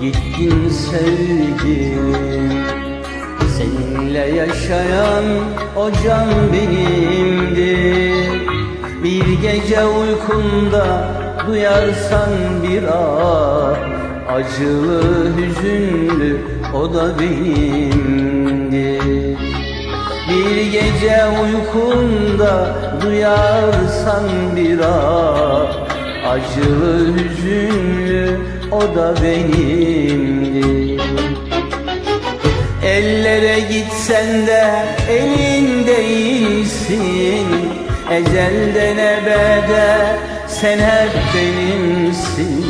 gittin sevgilim. Seninle yaşayan o can benimdir Bir gece uykunda duyarsan bir ah Acılı hüzünlü o da benimdir Bir gece uykunda duyarsan bir ah Acılı hüzünlü o da benimdir. Ellere gitsen de elin değilsin. Ezelden ebede sen hep benimsin.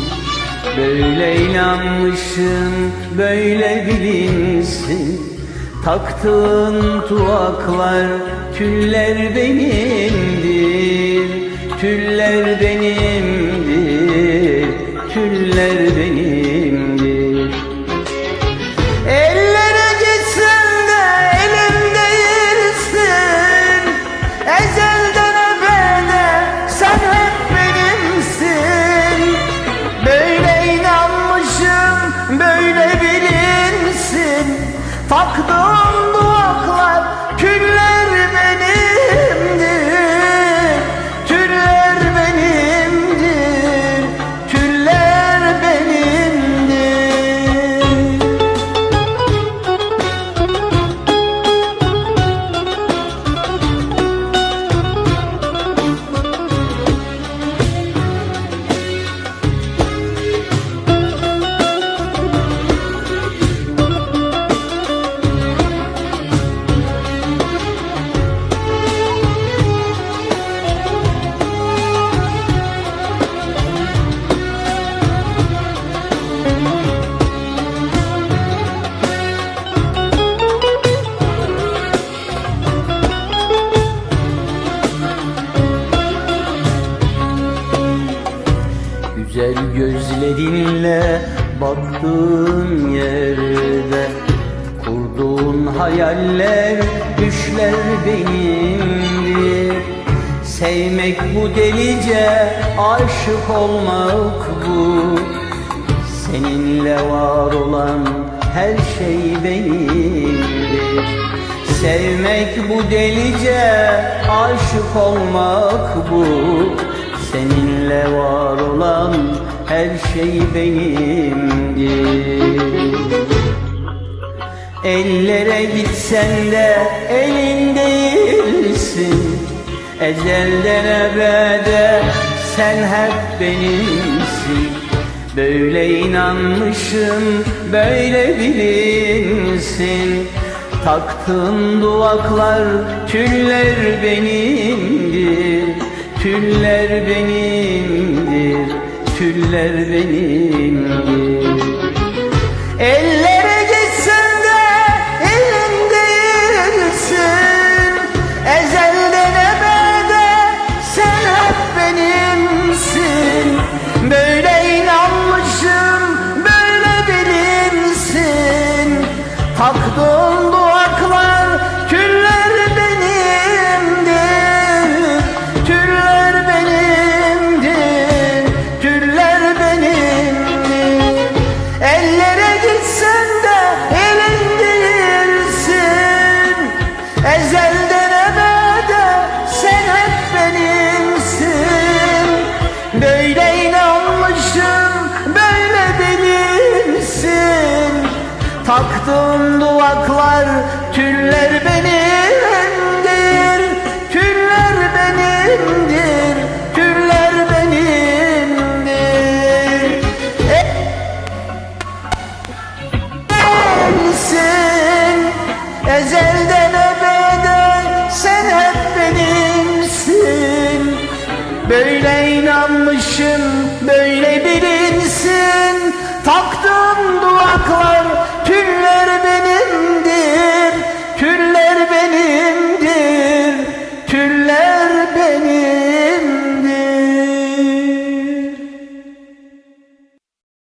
Böyle inanmışım böyle bilinsin. Taktığın tuvaklar tüller benimdir Tüller benimdir Tüller benimdir. Ellere gitsen de elim değilsin. Ezelden ebede sen hep benimsin. Böyle inanmışım böyle bilinsin. Taktığım duaklar küller Güzel gözlerinle baktığın yerde Kurduğun hayaller, düşler benimdir. Sevmek bu delice, aşık olmak bu. Seninle var olan her şey benimdir. Sevmek bu delice, aşık olmak bu Seninle var olan her şey benimdir. Ellere gitsen de elin değilsin. Ezelden ebede sen hep benimsin. Böyle inanmışım böyle bilinsin. Taktığın duvaklar tüller benimdir Tüller benimdir Tüller benimdir. Ellere gitsen de elin değilsin. Ezelden ebede sen hep benimsin. Böyle inanmışım böyle bilinsin Taktığın duaklar Taktığım duvaklar tüller benimdir Tüller benimdir Tüller benimdir. E- benimsin Ezelden ebede sen hep benimsin. Böyle inanmışım böyle bilinsin. Taktım Günler benimdir.